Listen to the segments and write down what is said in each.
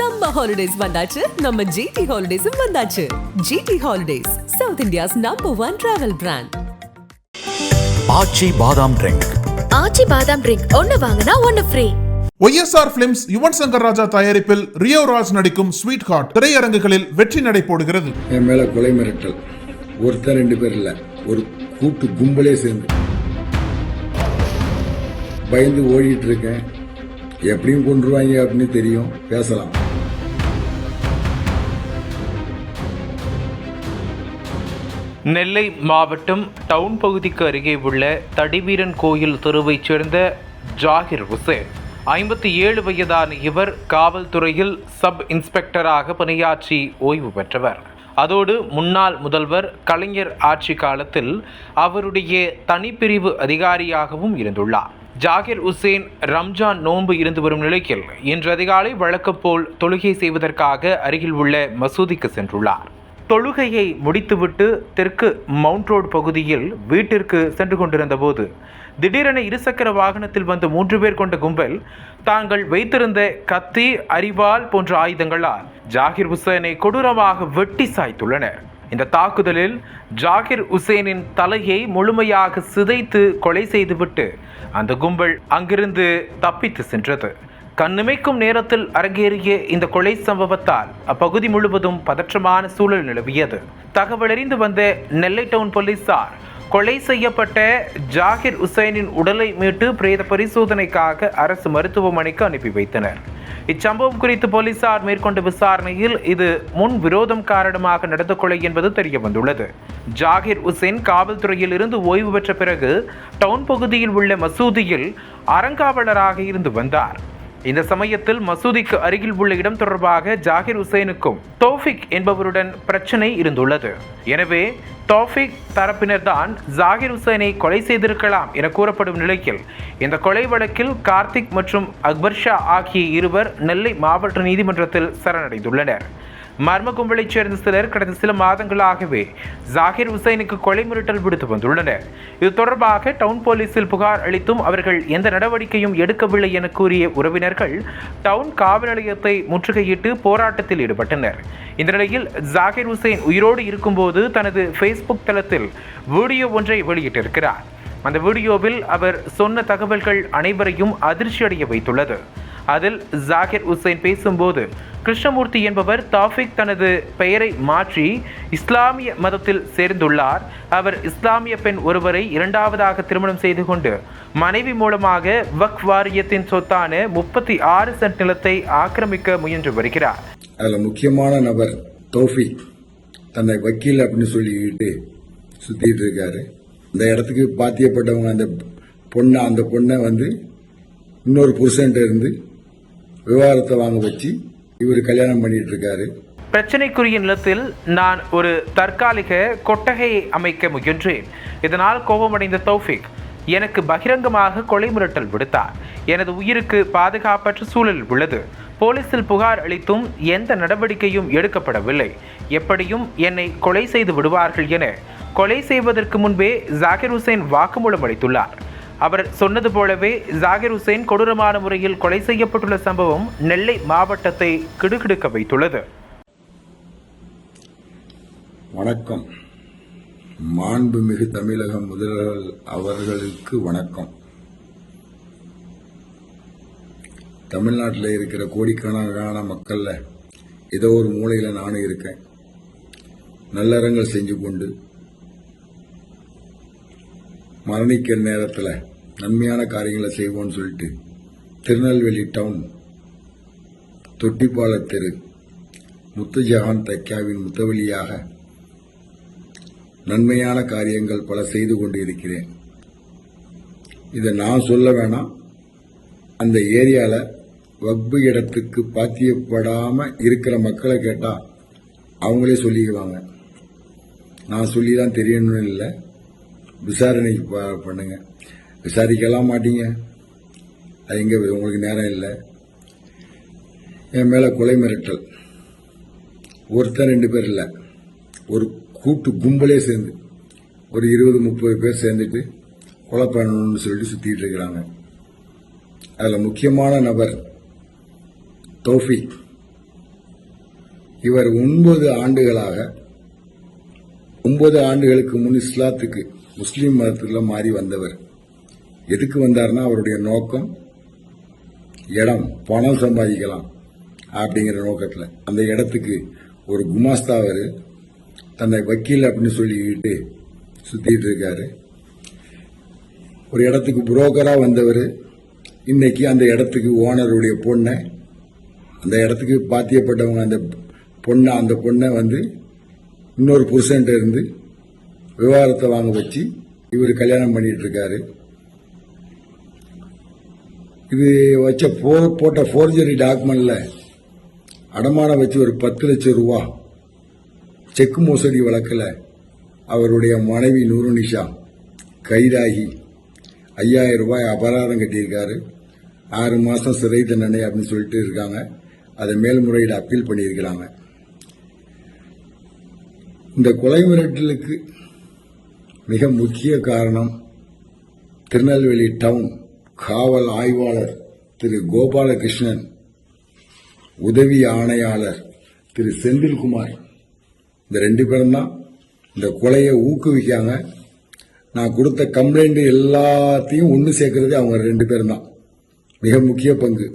Summer holidays வந்தாச்சு. நம்ம GT ஹாலிடேஸும் வந்தாச்சு. GT holidays south India's number one travel brand Aachi Badam drink Aachi Badam drink ஒன்னு வாங்கினா ஒன்னு free YSR films Yuvan Shankar Raja தயாரிப்பில் ரியோ ராஜ் நடிக்கும் ஸ்வீட் ஹார்ட் திரையரங்குகளில் வெற்றி நடை போடுகிறது. என் மேல கொலை மிரட்டல். ஒருத்தர் ரெண்டு பேர் இல்ல. ஒரு கூட்டு கும்பலே சேர்ந்து. பயந்து ஓடிட்டு இருக்கேன். எப்படியும் கொண்டுருவாங்க அப்படின்னு தெரியும். பேசலாம். நெல்லை மாவட்டம் டவுன் பகுதிக்கு அருகே உள்ள தடிவீரன் கோயில் தெருவைச் சேர்ந்த ஜாகிர் ஹுசேன் ஐம்பத்தி ஏழு வயதான இவர் காவல்துறையில் சப் இன்ஸ்பெக்டராக பணியாற்றி ஓய்வு பெற்றவர். அதோடு முன்னாள் முதல்வர் கலைஞர் ஆட்சி காலத்தில் அவருடைய தனிப்பிரிவு அதிகாரியாகவும் இருந்துள்ளார். ஜாகிர் உசேன் ரம்ஜான் நோன்பு இருந்து வரும் நிலையில் இன்று அதிகாலை வழக்கம் போல் தொழுகை செய்வதற்காக அருகில் உள்ள மசூதிக்கு சென்றுள்ளார். தொழுகையை முடித்துவிட்டு தெற்கு மவுண்ட் ரோடு பகுதியில் வீட்டிற்கு சென்று கொண்டிருந்த போது திடீரென இருசக்கர வாகனத்தில் வந்த மூன்று பேர் கொண்ட கும்பல் தாங்கள் வைத்திருந்த கத்தி அரிவாள் போன்ற ஆயுதங்களால் ஜாகிர் ஹுசேனை கொடூரமாக வெட்டி சாய்த்துள்ளனர் இந்த தாக்குதலில் ஜாகிர் உசேனின் தலையை முழுமையாக சிதைத்து கொலை செய்துவிட்டு அந்த கும்பல் அங்கிருந்து தப்பித்து சென்றது. கண்ணுமைக்கும் நேரத்தில் அரங்கேறிய இந்த கொலை சம்பவத்தால் அப்பகுதி முழுவதும் பதற்றமான சூழல் நிலவியது. தகவலறிந்து வந்த நெல்லை டவுன் போலீசார் கொலை செய்யப்பட்ட ஜாகிர் உசைனின் உடலை மீட்டு பிரேத பரிசோதனைக்காக அரசு மருத்துவமனைக்கு அனுப்பி வைத்தனர். இச்சம்பவம் குறித்து போலீசார் மேற்கொண்ட விசாரணையில் இது முன் விரோதம் காரணமாக நடந்த கொலை என்பது தெரிய வந்துள்ளது ஜாகிர் உசேன் காவல்துறையில் இருந்து ஓய்வு பெற்ற பிறகு டவுன் பகுதியில் உள்ள மசூதியில் அறங்காவலராக இருந்து வந்தார். இந்த சமயத்தில் மசூதிக்கு அருகில் உள்ள இடம் தொடர்பாக ஜாகிர் உசேனுக்கும் தோஃபிக் என்பவருடன் பிரச்சனை இருந்துள்ளது. எனவே தௌஃபிக் தரப்பினர்தான் ஜாகிர் உசேனை கொலை செய்திருக்கலாம் என கூறப்படும் நிலையில் இந்த கொலை வழக்கில் கார்த்திக் மற்றும் அக்பர் ஷா ஆகிய இருவர் நெல்லை மாவட்ட நீதிமன்றத்தில் சரணடைந்துள்ளனர். மர்ம கும்பலைச் சேர்ந்த சிலர் கடந்த சில மாதங்களாகவே ஜாகிர் ஹுசைனுக்கு கொலை மிரட்டல் விடுத்து வந்துள்ளனர். இது தொடர்பாக டவுன் போலீஸில் புகார் அளித்தும் அவர்கள் எந்த நடவடிக்கையும் எடுக்கவில்லை என கூறிய உறவினர்கள் டவுன் காவல் நிலையத்தை முற்றுகையிட்டு போராட்டத்தில் ஈடுபட்டனர். இந்த நிலையில் ஜாகிர் ஹுசைன் உயிரோடு இருக்கும்போது தனது ஃபேஸ்புக் தளத்தில் வீடியோ ஒன்றை வெளியிட்டிருக்கிறார். அந்த வீடியோவில் அவர் சொன்ன தகவல்கள் அனைவரையும் அதிர்ச்சியடைய வைத்துள்ளது. அதில் ஜாகிர் உசைன் பேசும்போது கிருஷ்ணமூர்த்தி என்பவர் தாஃபிக் தனது பெயரை மாற்றி இஸ்லாமிய மதத்தில் சேர்ந்துள்ளார். அவர் இஸ்லாமிய பெண் ஒருவரை இரண்டாவதாக திருமணம் செய்து கொண்டு மனைவி மூலமாக வக் வாரியத்தின் சொத்தான முப்பத்தி ஆறு சென்ட் நிலத்தை ஆக்கிரமிக்க முயன்று வருகிறார். அதில் முக்கியமான நபர் தௌஃபிக் தன்னை வக்கீல் அப்படின்னு சொல்லிக்கிட்டு சுத்திட்டு இருக்காரு. இந்த இடத்துக்கு பாத்தியப்பட்டவங்க அந்த பொண்ணை அந்த பொண்ணை வந்து இன்னொரு புருஷன்ட்ட இருந்து விவாகரத்தை வாங்க வச்சு இவர் கல்யாணம் பண்ணிட்டு இருக்காரு. பிரச்சனைக்குரிய நிலத்தில் நான் ஒரு தற்காலிக கொட்டகையை அமைக்க முயன்றேன். இதனால் கோபமடைந்த தௌஃபிக் எனக்கு பகிரங்கமாக கொலை மிரட்டல் விடுத்தார். எனது உயிருக்கு பாதுகாப்பற்ற சூழல் உள்ளது. போலீசில் புகார் அளித்தும் எந்த நடவடிக்கையும் எடுக்கப்படவில்லை. எப்படியும் என்னை கொலை செய்து விடுவார்கள் என கொலை செய்வதற்கு முன்பே ஜாகிர் ஹுசைன் வாக்குமூலம் அளித்துள்ளார். அவர் சொன்னது போலவே ஜாகிர் ஹுசேன் கொடூரமான முறையில் கொலை செய்யப்பட்டுள்ள சம்பவம் நெல்லை மாவட்டத்தை கிடுகிடுக்க வைத்துள்ளது. வணக்கம். மாண்புமிகு தமிழக முதல்வர் அவர்களுக்கு வணக்கம். தமிழ்நாட்டில் இருக்கிற கோடிக்கணக்கான மக்களில் ஏதோ ஒரு மூலையில் நானும் இருக்கேன். நல்லறங்கள் செஞ்சு கொண்டு மரணிக்கிற நேரத்தில் நன்மையான காரியங்களை செய்வோம்னு சொல்லிட்டு திருநெல்வேலி டவுன் தொட்டிப்பால தெரு முத்துஜஹான் தைக்காவின் முத்தவழியாக நன்மையான காரியங்கள் பல செய்து கொண்டு இருக்கிறேன் இதை நான் சொல்ல வேணாம். அந்த ஏரியாவில் வக்பு இடத்துக்கு பாத்தியப்படாமல் இருக்கிற மக்களை கேட்டால் அவங்களே சொல்லிக்குவாங்க. நான் சொல்லி தான் தெரியணும்னு இல்லை. விசாரணை பண்ணுங்கள் விசாரிக்கலாம் மாட்டீங்க. அது எங்கே உங்களுக்கு நேரம் இல்லை. என் மேலே கொலை மிரட்டல். ஒருத்தர் ரெண்டு பேர் இல்லை. ஒரு கூட்டு கும்பலே சேர்ந்து ஒரு இருபது முப்பது பேர் சேர்ந்துட்டு கொலை பண்ணணும்னு சொல்லிட்டு சுற்றிட்டு இருக்கிறாங்க. அதில் முக்கியமான நபர் தௌஃபிக். இவர் ஒன்பது ஆண்டுகளாக ஒன்பது ஆண்டுகளுக்கு முன் இஸ்லாத்துக்கு முஸ்லீம் மதத்தில் மாறி வந்தவர். எதுக்கு வந்தார்னா அவருடைய நோக்கம் இடம் பணம் சம்பாதிக்கலாம் அப்படிங்கிற நோக்கத்தில். அந்த இடத்துக்கு ஒரு குமாஸ்தாவர் தன்னை வக்கீல் அப்படின்னு சொல்லிக்கிட்டு சுத்திட்டு இருக்காரு. ஒரு இடத்துக்கு புரோக்கரா வந்தவர். இன்னைக்கு அந்த இடத்துக்கு ஓனருடைய பொண்ணை அந்த இடத்துக்கு பாத்தியப்பட்டவங்க அந்த பொண்ணை அந்த பொண்ணை வந்து இன்னொரு புருஷன்ட்ட இருந்து விவகாரத்தை வாங்க வச்சு இவர் கல்யாணம் பண்ணிட்டு இருக்காரு. இது வச்ச போ போட்ட ஃபோர்ஜரி டாக்குமெண்ட்ல அடமானம் வச்சு ஒரு பத்து லட்சம் ரூபா செக் மோசடி வழக்கில் அவருடைய மனைவி நூருனிஷா கைதாகி ஐயாயிரம் ரூபாய் அபராதம் கட்டியிருக்காரு. ஆறு மாதம் சிறை தண்டனை அப்படின்னு சொல்லிட்டு இருக்காங்க. அதை மேல்முறையீடு அப்பீல் பண்ணியிருக்கிறாங்க. இந்த கொலை மிரட்டலுக்கு மிக முக்கிய காரணம் திருநெல்வேலி டவுன். காவல் ஆய்வாளர் திரு கோபாலகிருஷ்ணன் உதவி ஆணையாளர் திரு செந்தில்குமார். இந்த ரெண்டு பேரும் தான் இந்த கொலையை ஊக்குவிக்காங்க நான் கொடுத்த கம்ப்ளைண்ட் எல்லாத்தையும் ஒன்று சேர்க்கறது அவங்க ரெண்டு பேரும் தான். மிக முக்கிய பங்கு.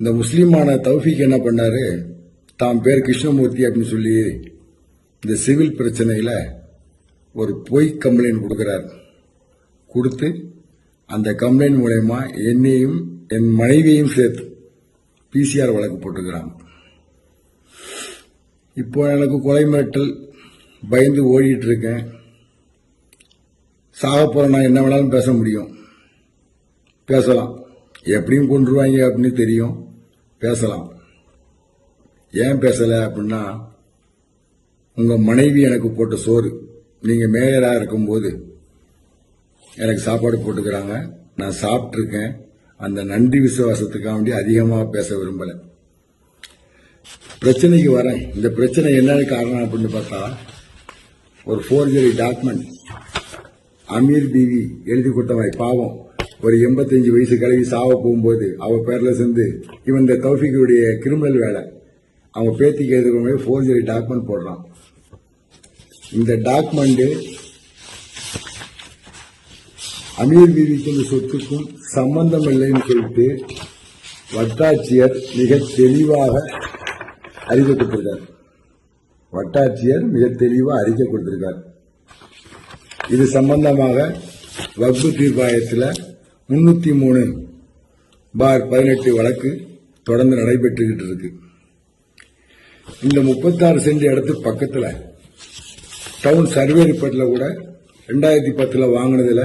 இந்த முஸ்லீமான தௌஃபிக் என்ன பண்ணாரு? தாம் பேர் கிருஷ்ணமூர்த்தி அப்படின்னு சொல்லி இந்த சிவில் பிரச்சனையில் ஒரு பொய் கம்ப்ளைண்ட் கொடுக்குறாரு. கொடுத்து அந்த கம்ப்ளைண்ட் மூலயமா என்னையும் என் மனைவியையும் சேர்த்து பிசிஆர் வழக்கு போட்டுக்கிறாங்க. இப்போ எனக்கு கொலை மிரட்டல் பயந்து ஓடிட்டு இருக்கேன் சாக போறேன் நான் என்ன வேணாலும் பேச முடியும். பேசலாம். எப்படியும் கொண்டுருவாங்க அப்படின்னு தெரியும். பேசலாம். ஏன் பேசல அப்படின்னா உங்க மனைவி எனக்கு போட்ட சோறு. நீங்க மேயராக இருக்கும்போது எனக்கு சாப்பாடு போட்டுக்கிறாங்க. நான் சாப்பிட்ருக்கேன் அந்த நன்றி விசுவாசத்துக்காக வேண்டி அதிகமாக பேச விரும்பலை. பிரச்சனைக்கு வரேன். இந்த பிரச்சனை என்னன்னு காரணம் அப்படின்னு பார்த்தா ஒரு ஃபோர்ஜரி டாக்குமெண்ட் அமீர் பிவி எழுதி கொடுத்தவன் பாவம். ஒரு எண்பத்தஞ்சு வயசு கழுவி சாவ போகும்போது அவ பேரில் சேர்ந்து இவன் இந்த தௌஃபிக்குடைய கிரிமினல் வேலை. அவங்க பேத்திக்கு எழுதுகிற ஃபோர்ஜரி டாக்குமெண்ட் போடுறான். இந்த டாக்குமெண்ட்டு அமீர் பிவிக்கு சொத்துக்கும் சம்பந்தம் இல்லைன்னு சொல்லிட்டு வட்டாட்சியர் மிக தெளிவாக அறிக்கை கொடுத்திருக்கார் வட்டாட்சியர் மிக தெளிவாக அறிக்கை கொடுத்திருக்கார் இது சம்பந்தமாக வக்பு தீர்ப்பாயத்தில் முன்னூத்தி மூணு பார் பதினெட்டு வழக்கு தொடர்ந்து நடைபெற்றுக்கிட்டு இருக்கு. இந்த முப்பத்தாறு சென்ட் இடத்து பக்கத்தில் டவுன் சர்வே ரிப்போர்ட்ல கூட ரெண்டாயிரத்தி பத்தில் வாங்கினதில்